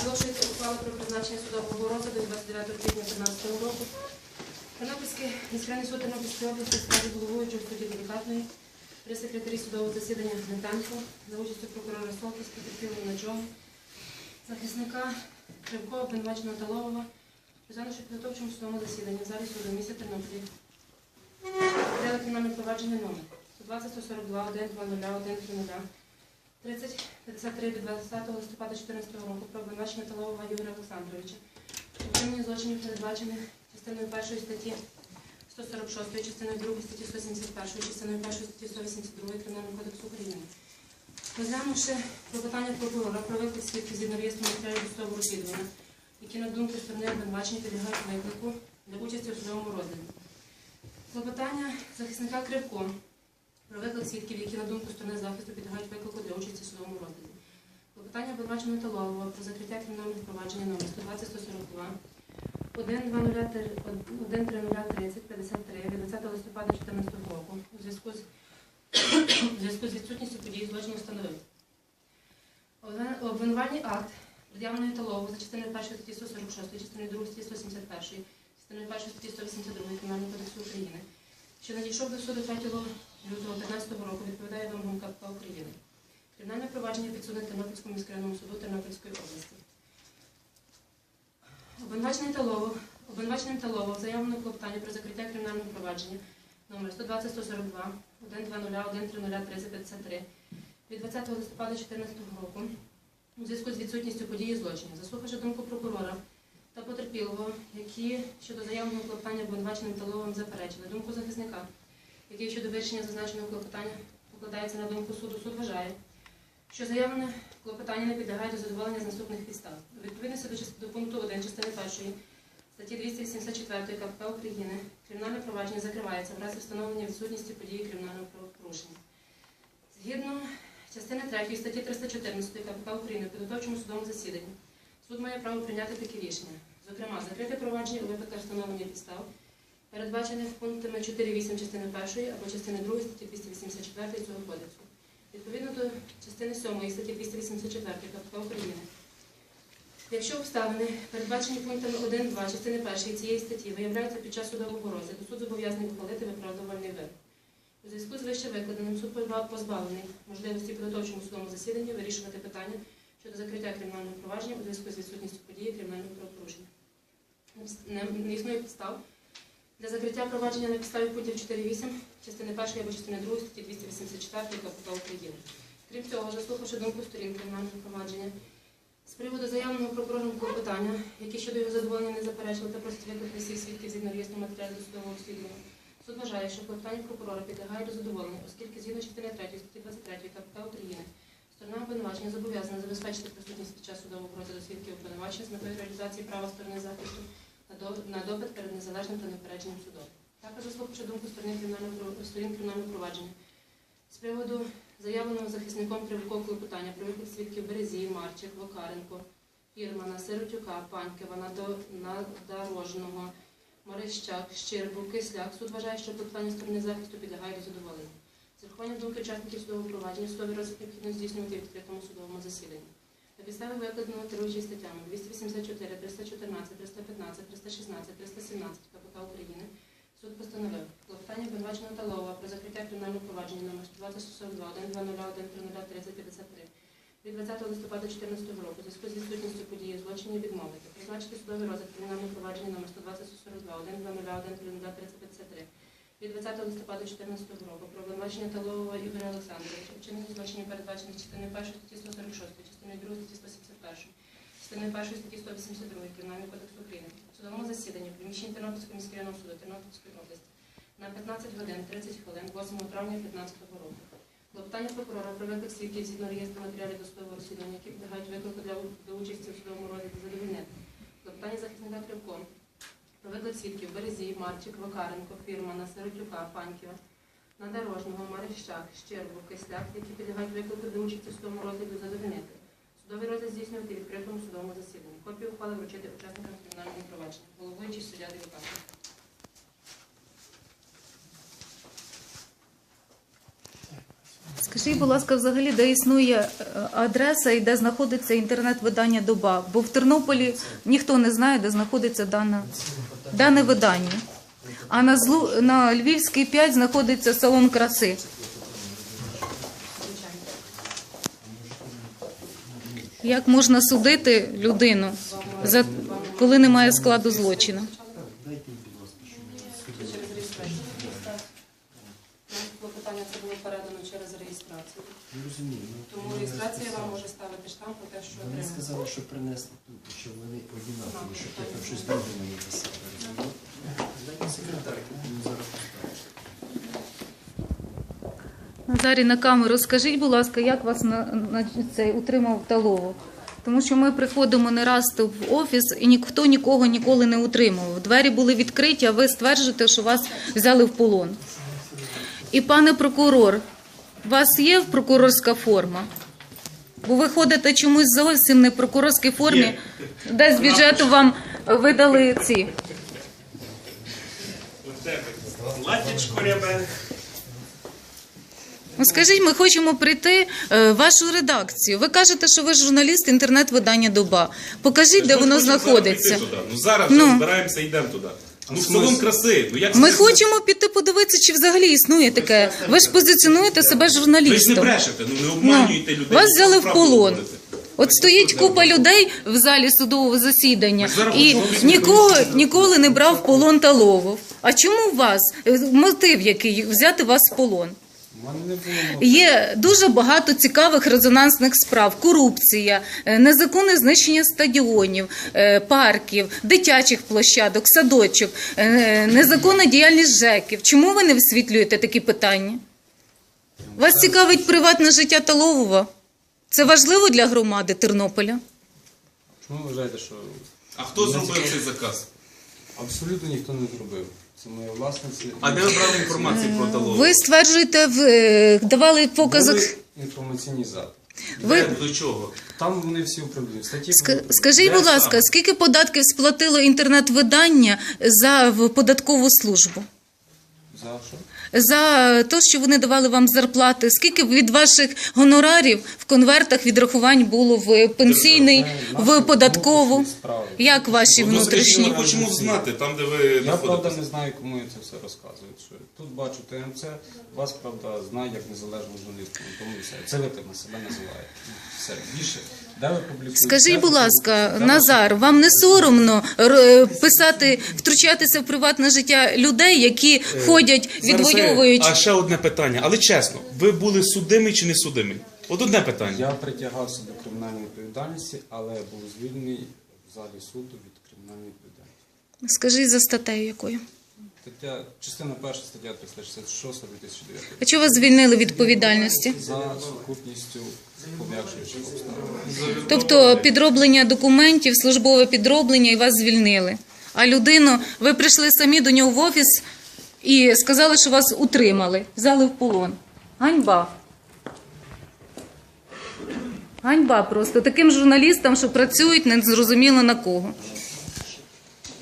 Оголошується ухвала про призначення судового розгляду від 29 квітня 2015 року. Тернопільський міськрайний суд Тернопільської області складі головуючого судді делікатної при секретарі судового засідання Гнетанко за участю прокурора Солтис, потерпілого Наджого, захисника Кривко, обвинуваченого Талового, розглянувши підготовчому судовому засіданні в залі суду міста Тернополі. Відділи кримінальне провадження номер 120 142 1 2 1 3 30 53 від 20 листопада 2014 року про обвинувачення Талового Ігоря Олександровича. У вчиненні злочинів передбачених частиною першої статті 146, частиною 2 статті 171, частиною 1 статті 182 Кримінального кодексу України. Розглянувши клопотання прокурора про виклик свідків згідно реєстру матеріалів досудового розслідування, які на думку сторони обвинувачення підлягають виклику для участі у судовому розгляді. Клопотання захисника Кривко про виклик свідків, які на думку сторони захисту підлягають виклику для участі у судовому розгляді. Клопотання обвинуваченого Талового про закриття кримінального провадження номер 120 142 130 53 від 20 листопада 2014 року у зв'язку з у зв'язку з відсутністю подій злочину встановив. Обвин- Обвинувальний акт, пред'явлений Талову за частиною 1 статті 146, частиною 2 статті 171, 1 статті 182 Кримінального кодексу України, що надійшов до суду 3 лютого 2015 року, відповідає вимогам КПК України. Кримінальне провадження підсудне Тернопільському міськрайонному суду Тернопільської області. Обвинуваченим Талово заявлено клопотання про закриття кримінального провадження номер 120 142 120 130 3053 від 20 листопада 2014 року у зв'язку з відсутністю події злочину, заслухавши думку прокурора потерпілого, які щодо заявленого клопотання обвинуваченим Таловим заперечили думку захисника, який щодо вирішення зазначеного клопотання покладається на думку суду, суд вважає, що заявлене клопотання не підлягає до задоволення з наступних підстав. У відповідності до, до пункту 1 частини 1 статті 284 КПК України кримінальне провадження закривається в разі встановлення відсутності події кримінального правопорушення. Згідно частини 3 статті 314 КПК України в підготовчому судовому засіданні суд має право прийняти такі рішення. Зокрема, закрити провадження у випадках встановлення підстав, передбачених пунктами 4.8 частини 1 або частини 2 статті 284 цього кодексу. Відповідно до частини 7 статті 284 КПК України. Якщо обставини, передбачені пунктами 1-2 частини 1 цієї статті, виявляються під час судового розгляду, суд зобов'язаний ухвалити виправдувальний вирок. У зв'язку з вище викладеним суд позбавлений можливості підготовчому судовому засіданні вирішувати питання щодо закриття кримінального провадження у зв'язку з відсутністю події кримінального правопорушення. Не, існує підстав для закриття провадження на підставі пунктів 4.8 частини 1 або частини 2 статті 284 КПК України. Крім цього, заслухавши думку сторін кримінального провадження, з приводу заявленого прокурором клопотання, які щодо його задоволення не заперечили та просять викликати всіх свідків згідно реєстру матеріалів досудового розслідування, суд вважає, що клопотання прокурора підлягає до задоволення, оскільки згідно частини 3 статті 23 КПК України сторона обвинувачення зобов'язана забезпечити присутність під час судового розгляду свідків обвинувачення з метою реалізації права сторони захисту на допит перед незалежним та непередженим судом. Також заслухавши думку сторін кримінального провадження з приводу заявленого захисником Кривко клопотання про виклик свідків Березій, Марчик, Вокаренко, Фірмана, Сиротюка, Панькова, Надо- Надорожного, Марищак, Щербу, Кисляк. Суд вважає, що клопотання сторони захисту підлягає до задоволення. З урахуванням думки учасників судового провадження судовий розгляд необхідно здійснювати в відкритому судовому засіданні. Підставі викладеного керуючої статтями 284, 314, 315, 316, 317 КПК України суд постановив клопотання обвинуваченого Талова про закриття кримінального провадження номер 12042 120 130 53 від 20 листопада 2014 року у зв'язку з відсутністю події злочинів відмовити, призначити судовий розгляд кримінального провадження номер 120 142 120 130 53 від 20 листопада 2014 року про обвинувачення Талового Ігоря Олександровича, вчинення злочинів передбачених частиною 1 статті 146, частиною 2 статті 171, частиною 1 статті 182 Кримінального кодексу України. В судовому засіданні в приміщенні Тернопільського міськрайонного суду Тернопільської області на 15 годин 30 хвилин 8 травня 2015 року. Клопотання прокурора про виклик свідків згідно реєстру матеріалів досудового розслідування, які підлягають виклику для, для участі у судовому розгляді задовольнити. Клопотання захисника Кривко про виклик свідків Березій, Марчик, Вакаренко, Фірмана, Сиротюка, Паньківа, Надорожного, Марищак, Щербу, Кисляк, які підлягають виклику для участі в судовому розгляді задовольнити. Судовий здійснювати відкритому судовому засіданні. Копію ухвали вручити учасникам кримінального провадження. Головуючий суддя Делікатний. Скажіть, будь ласка, взагалі, де існує е, адреса і де знаходиться інтернет-видання Доба? Бо в Тернополі ніхто не знає, де знаходиться дана, дане видання. А на, злу, на Львівській 5 знаходиться салон краси. Як можна судити людину, за, коли немає складу злочину? Через реєстрацію. Нам Клопотання це було передано через реєстрацію. Розумію. Ну, Тому ну, реєстрація вам може ставити штамп про те, що Вони сказали, що принесли тут, що вони одинакові, що там щось друге мені писали. Назарі на камеру, скажіть, будь ласка, як вас на, на цей утримав Талово? Тому що ми приходимо не раз в офіс і ніхто нікого ніколи не утримував. Двері були відкриті, а ви стверджуєте, що вас взяли в полон. І пане прокурор, у вас є прокурорська форма? Бо ви ходите чомусь зовсім не в прокурорській формі, де з бюджету вам видали ці. Латічко рябе. Ну, скажіть, ми хочемо прийти е, в вашу редакцію. Ви кажете, що ви журналіст інтернет-видання Доба. Покажіть, де воно знаходиться. Ну зараз Ну. збираємося, йдемо туди. Ну в салон краси. Ну як Ми це- хочемо піти подивитися, чи взагалі існує таке. Ви ж позиціонуєте себе журналістом. Ви ж не брешете, ну не Ну, обманюйте людей. вас взяли в полон. От стоїть купа людей в залі судового засідання, і нікого ніколи не брав в полон та ловив. А чому вас е, мотив який взяти вас в полон? Є дуже багато цікавих резонансних справ: корупція, е, незаконне знищення стадіонів, е, парків, дитячих площадок, садочок, е, незаконна діяльність ЖЕКів. Чому ви не висвітлюєте такі питання? Вас цікавить приватне життя Талового? Це важливо для громади Тернополя? Чому ви вважаєте, що А хто зробив цей заказ? абсолютно ніхто не зробив? Це моя. А де ви брали інформацію про талон? Ви стверджуєте, в- е, давали показок. Були інформаційні запити. Ви До чого? Там вони всі управління. Статті Ска- про- Скажіть, Де будь ласка, саме? скільки податків сплатило інтернет-видання за в податкову службу? За що? За те, що вони давали вам зарплати, скільки від ваших гонорарів в конвертах відрахувань було в пенсійний, в податкову? Як ваші Ну, внутрішні? ми хочемо знати, там, де ви Я правда не знаю, кому я це все розказую. Тут бачу ТМЦ, вас правда знає як незалежну журналістку, тому все. Це ви так на себе називаєте. Все більше. Де ви публікуєте? Скажіть, будь ласка, Назар, вам не соромно р- писати, втручатися в приватне життя людей, які ходять, відвоюють? А ще одне питання, але чесно, ви були судимі чи не судимі? От одне питання. Я притягався до кримінальної відповідальності, але був звільнений в залі суду від кримінальної відповідальності. Скажіть за статтею якою? Стаття, частина перша, стаття 366 2009 А чого вас звільнили від відповідальності? за сукупністю пом'якшуючих обставин. Тобто підроблення документів, службове підроблення і вас звільнили. А людину, ви прийшли самі до нього в офіс і сказали, що вас утримали, взяли в полон. Ганьба. Ганьба просто таким журналістам, що працюють незрозуміло на кого.